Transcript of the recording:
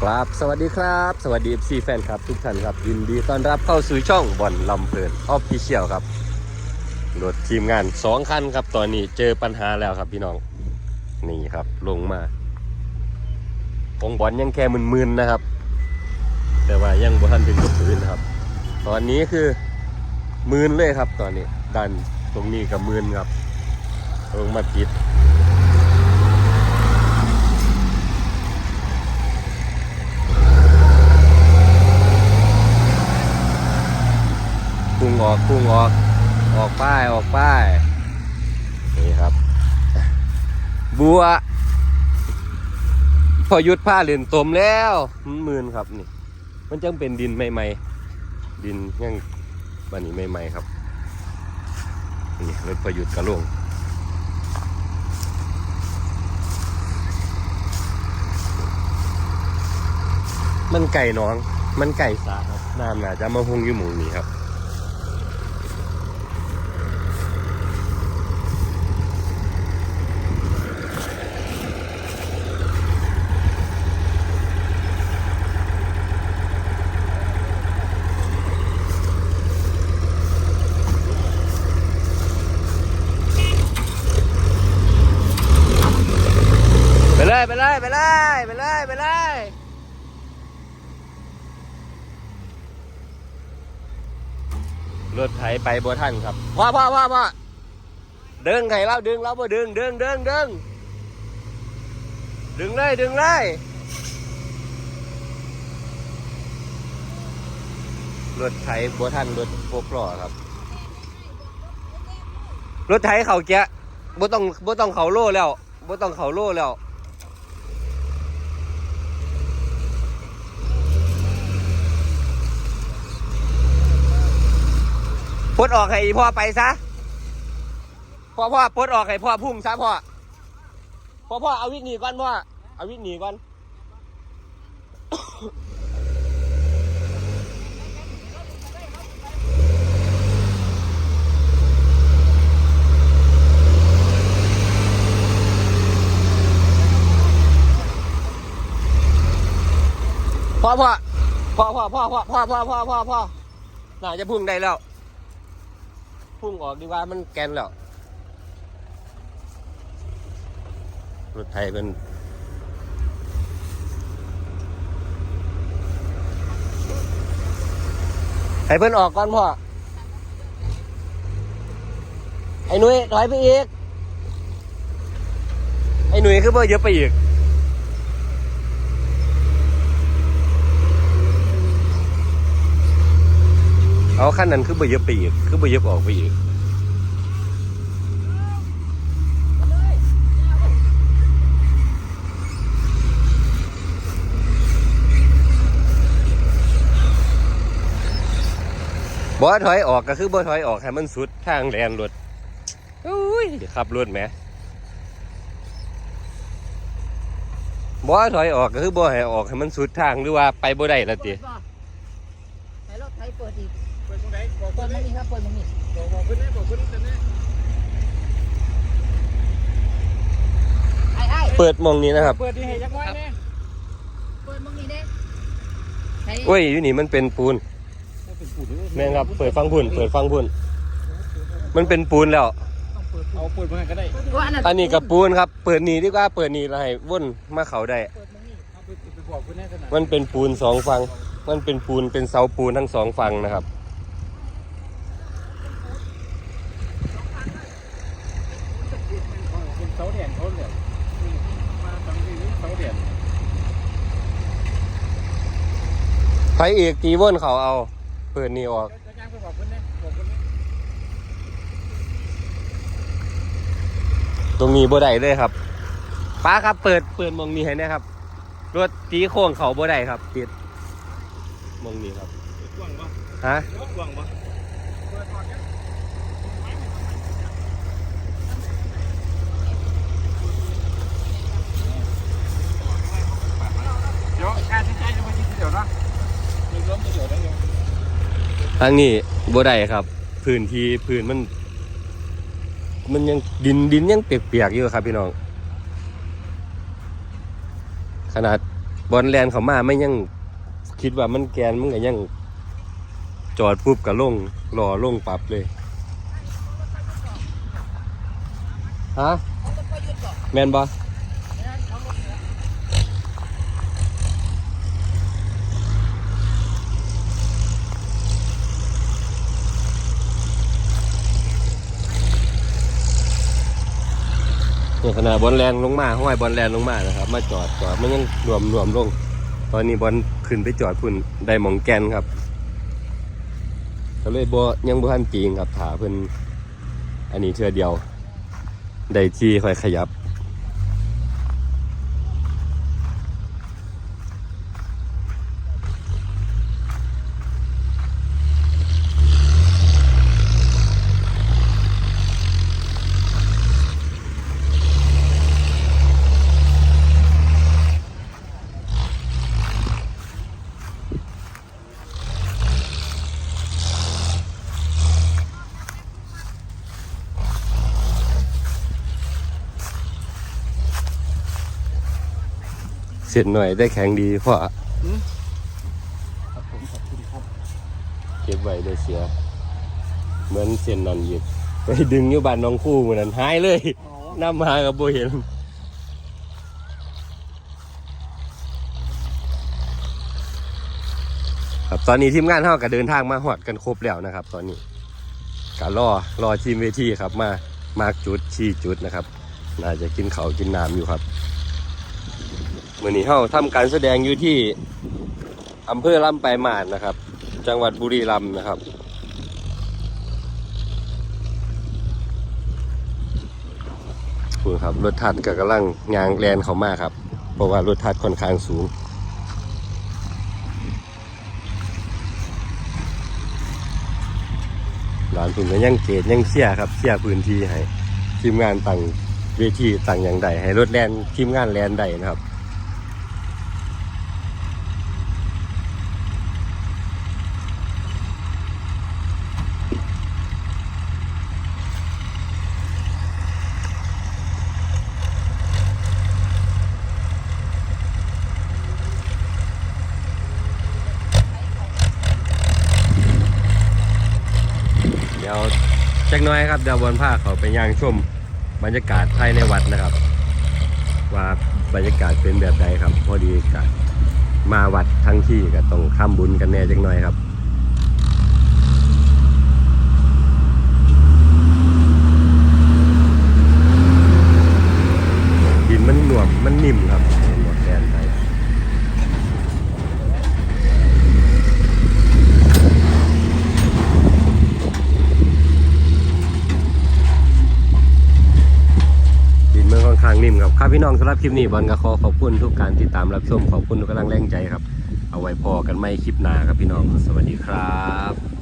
ครับ สวัสดีครับ สวัสดีซีแฟนครับทุกท่านครับ ยินดีต้อนรับเข้าสู่ช่องบอลลำเพลินออฟฟิเชียลครับรถทีมงานสองคันครับ ตอนนี้เจอปัญหาแล้วครับพี่น้อง นี่ครับลงมาองบอลยังแค่มึนๆนะครับ แต่ว่ายังบ่ทันถึงกับพื้นนะครับ ตอนนี้คือมืนเลยครับตอนนี้ดันตรงนี้กับมืนครับลงมาติด ออกพุ่งออก ออกป้ายออกป้าย นี่ครับ บัว พอยุดผ้าเหรียญตมแล้วมันมืนครับนี่ มันจังเป็นดินใหม่ๆ ดินยังบันนี้ใหม่ๆครับ นี่รถพอยุดกระลงมันไก่น้อง มันไก่สาครับ น้ำน่าจะมาพุงอยู่หมูนี้ครับ ไป เลยไปเลย ไปเลย ไปเลยรถไถไปบัวท่านครับพ่อพ่อพ่อพ่อดึงไข่เราดึงเราบ่ดึงดึงดึงดึงดึงเลยดึงเลยรถไถบัวท่านรถโฟกล้อครับรถไถเขาแกะบ่ต้องบ่ต้องเขาโล่แล้วบ่ต้องเขาโล่แล้ว ปลดออกให้พ่อไปซะพ่อพ่อปลดออกให้พ่อพุ่งซะพ่อพ่อพ่อเอาวิ่งหนีก่อนพ่อเอาวิ่งหนีก่อนพ่อพ่อพ่อพ่อพ่อพ่อพ่อพ่อพ่อพ่อพ่อน่าจะพุ่งได้แล้ว พุ่งออกดีกว่ามันแกนแล้วรถไทยเป็นให้เพิ่อนออกก่อนพ่อ ไอ้หนุ่ยถอยไปอีก ไอ้หนุ่ยคือเบอร์เยอะไปอีก เอาขั้นนั้นคือเบอร์เยอะไปอีกคือเบอร์เยอะออกไปอีกบ่ถอยออกก็คือบ่ถอยออกให้มันสุดทางแลนรถอุ้ยขับรถแหมบ่ถอยออกก็คือบ่ให้ออกให้มันสุดทางหรือว่าไปบ่ได้ละติไหนรถไทยเปิดอีกเปิดตรง ไหนบอกเปิเพิ่ดนมัเลยนนี่ครับเปิดมันนี่บอกบอกเพิ่นเลยบอกเพิ่นจะเนี่ยไอ้ไอ้เปิดหมองนี้นะครับเปิดดีให้ยักษ์ไว้เนี่ยเปิดมันนี่เด้ใช้โอ้ยอยู่นี่มันเป็นปูนแม่นครับเปิดฟังพุ่น เปิดฟังพุ่น มันเป็นปูนแล้วต้องเปิดเอาเปิดเมื่อก็ได้ว่าอันนั้นอันนี้กับปูนครับ เปิดนี่ดีกว่าเปิดนี่แล้วให้ว่นมาเขาได้ เปิดมันนี่เอาไปไปบอกเพิ่นแน่ขนาดมันเป็นปูนสองฝั่งมันเป็นปูนเป็นเสาปูนทั้งสองฝั่งนะครับ เป็นเสาแดงเขาเลยมาฟังดีนี่เสาแดงไฟอีกตีว่นเขาเอา เปิดนี่ออกจะย่างไปบอกเพิ่นแน่บอกเพิ่นแน่ตรงนี้บ่ได้เลยครับป้าครับเปิดเปิดหมองนี้ให้แนะครับ รถตีโค้งเขาบ่ได้ครับปิดหมองนี้ครับกว้างปะฮะกว้างปะเปิดออกยังเดี๋ยวการใช้จ่ายจะไปที่เดี๋ยวนะมีล้มจะเดี๋ยวได้ยัง ทางนี้บ่ได้ครับ พื้นที่พื้นมัน มันยังดินดินยังเปียกๆอยู่ครับพี่น้อง ขนาดบอลแลนเขามาไม่ยังคิดว่ามันแกนมันก็ยัง จอดปุ๊บก็ลงรอลงปรับเลยฮะแมนบอ ขนาดบอลแลนลงมาห้อยบอลแลนลงมานะครับ มาจอดจอดมันยังรวมรวมลง ตอนนี้บอลขึ้นไปจอดพุ่นได้มองแกนครับก็เลยบ่ยังบ่ทันจริงครับถาเพิ่นอันนี้เทื่อเดียวได้ที่ค่อยขยับ เสร็จหน่อยได้แข็งดีเพราะครับผมขอบคุณครับเก็บไว้ได้เสีย เหมือนเส้นนันหยิบไปดึงอยู่บ้านน้องคู่เหมือนนั้นหายเลยอ๋อน้ำมากับโบเห็นครับตอนนี้ทีมงานเท่ากับเดินทางมาหอดกันครบแล้วนะครับ ตอนนี้ก็รอรอทีมเวทีครับมามาร์กจุดชี้จุดนะครับ น่าจะกินเขาวกินน้ำอยู่ครับ มื่อนี้เท่าทำการแสดงอยู่ที่อำเภอลำปลายมาศนะครับ จังหวัดบุรีรัมย์นะครับ คุณครับรถทัดก็กำลังยางแลนเขามากครับ เพราะว่ารถทัดค่อนข้างสูงหลานคุณก็ยังเกตยังเสียครับเสียพื้นที่ให้ทีมงานตั้งเวทีตั้งอย่างใดให้รถแลนทีมงานแลนใดนะครับ ดี๋ยวจักน้อยครับเดี๋ยววนผ้าเขาไปย่างชมบรรยากาศภายในวัดนะครับ ว่าบรรยากาศเป็นแบบใดครับ พอดีกับมาวัดทั้งที่ก็ต้องข้ามบุญกันแน่จักน้อยครับ ดินมันหน่วมมันนิ่มครับหมดแดนไทย ดินเมืองค่อนข้างนิ่ม ครับพี่น้องสำหรับคลิปนี้บอลกระคอขอบคุณทุกการติดตามรับชมขอบคุณทุกกำลังแรงใจครับ เอาไว้พอกันไม่คลิปหน้าครับพี่น้องสวัสดีครับ